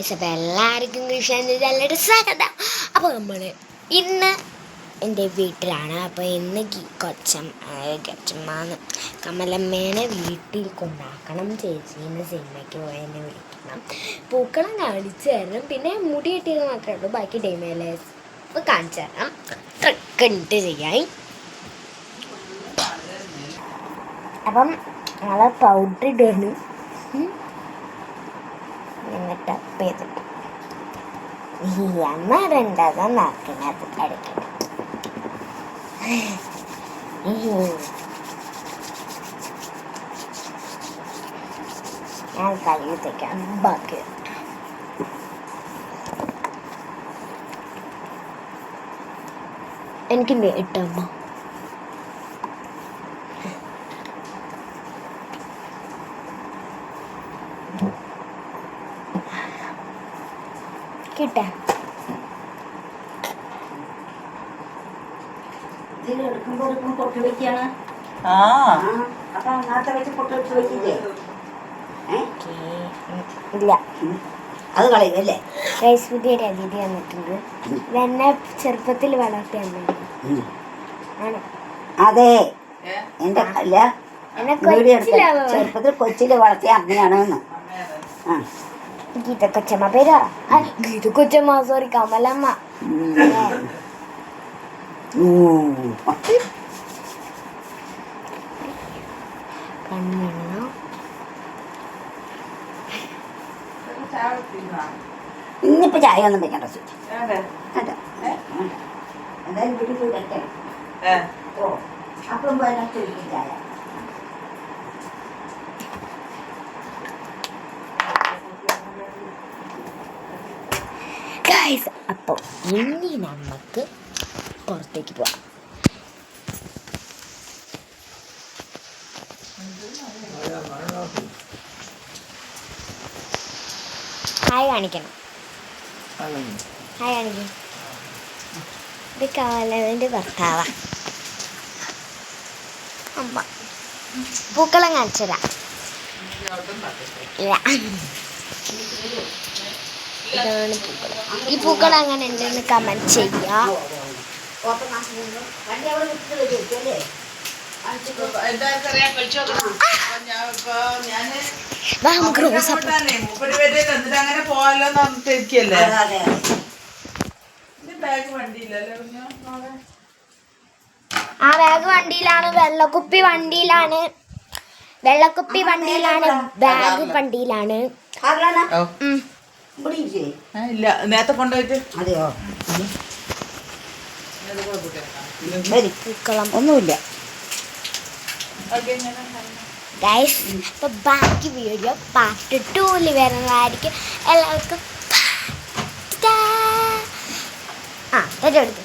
Guys അപ്പോൾ എല്ലാവർക്കും സ്വാഗതം. അപ്പോൾ നമ്മൾ ഇന്ന് എന്റെ വീട്ടിലാണ്. അപ്പോൾ ഇന്ന് കൊച്ചം കൊച്ചമ്മാന്ന് കമലമ്മേനെ വീട്ടിൽ കൊണ്ടാക്കണം ചേച്ചി ചേച്ചീന്ന് സിനിമയ്ക്ക് പോയി വിളിക്കണം. പൂക്കളം കാണിച്ചു തരണം. പിന്നെ മുടി കെട്ടിയത് മാത്രമേ ഉള്ളൂ. ബാക്കി ഡേമേലേസ് കാണിച്ചു തരണം കണ്ടിട്ട് ചെയ്യാൻ. അപ്പം നമ്മളെ പൗഡർ ഇടുകയാണ്. അപ്പ് ചെയ്തിട്ട് ഈ അമ്മ രണ്ടാതാ നാക്കിനകത്ത് അടിക്കണം ഞാൻ കയ്യത്തേക്കാൻ ബാക്കി. എനിക്ക് നേട്ടമ്മ thank ഇതിൽ ഏ? ഇല്ല. അത് കളയുമല്ലേ റൈസ് അതിഥി വന്നിട്ടുണ്ട്. ചെറുപ്പത്തിൽ വളർത്തിയ അമ്മയാണ് ഉം. അതെ. എന്റെ അല്ല എന്നെ വീഡിയോ എടുത്ത ചെറുപ്പത്തിൽ കൊച്ചിയിൽ വളർത്തിയ അമ്മയാണെന്ന് ആ. ഗീത കൊച്ചമ്മ പേരാ ഗീത കൊച്ചമ്മ സോറി കമലമ്മ ഉം. ഉം. കണ്ണു ഇന്നിപ്പോ ചായ ഒന്നും വെക്കണ്ട സുചി വേണ്ട. വേണ്ട. എന്തായാലും വീട്ടിൽ പോയി വെക്കണം ഓ അപ്പം പോയതിനകത്ത് ഒഴിക്കും ചായ ഗൈസ് അപ്പോൾ ഇനി നമുക്ക് പുറത്തേക്ക് പോവാം. ഹായ് കാണിക്കണം. ഹായ് കാണിക്കും. ഇത് കാലവന്റെ ഭർത്താവാ. അമ്മ. പൂക്കളം കാണിച്ചതാ ഇല്ല ഇതാണ് പൂക്കൾ. ഈ പൂക്കൾ അങ്ങനെ ഉണ്ടെന്ന് കമന്റ് വാ നമുക്ക് റോസാപ്പൂ അങ്ങനെ തിരിക്കല്ലേ ആ ബാഗ് വണ്ടിയിലാണ് വെള്ളക്കുപ്പി വണ്ടിയിലാണ്. വെള്ളക്കുപ്പി വണ്ടിയിലാണ് ബാഗ് വണ്ടിയിലാണ്. ഇവിടെ ഇല്ല. നേരത്തെ കൊണ്ടുപോയിട്ട്. അതെയോ? ഒന്നുമില്ല. ഗൈസ് ബാക്കി വീഡിയോ പാർട്ട് ടൂൽ വരുന്നതായിരിക്കും. എല്ലാവർക്കും ടാ. ആ തെറ്റെടുത്ത്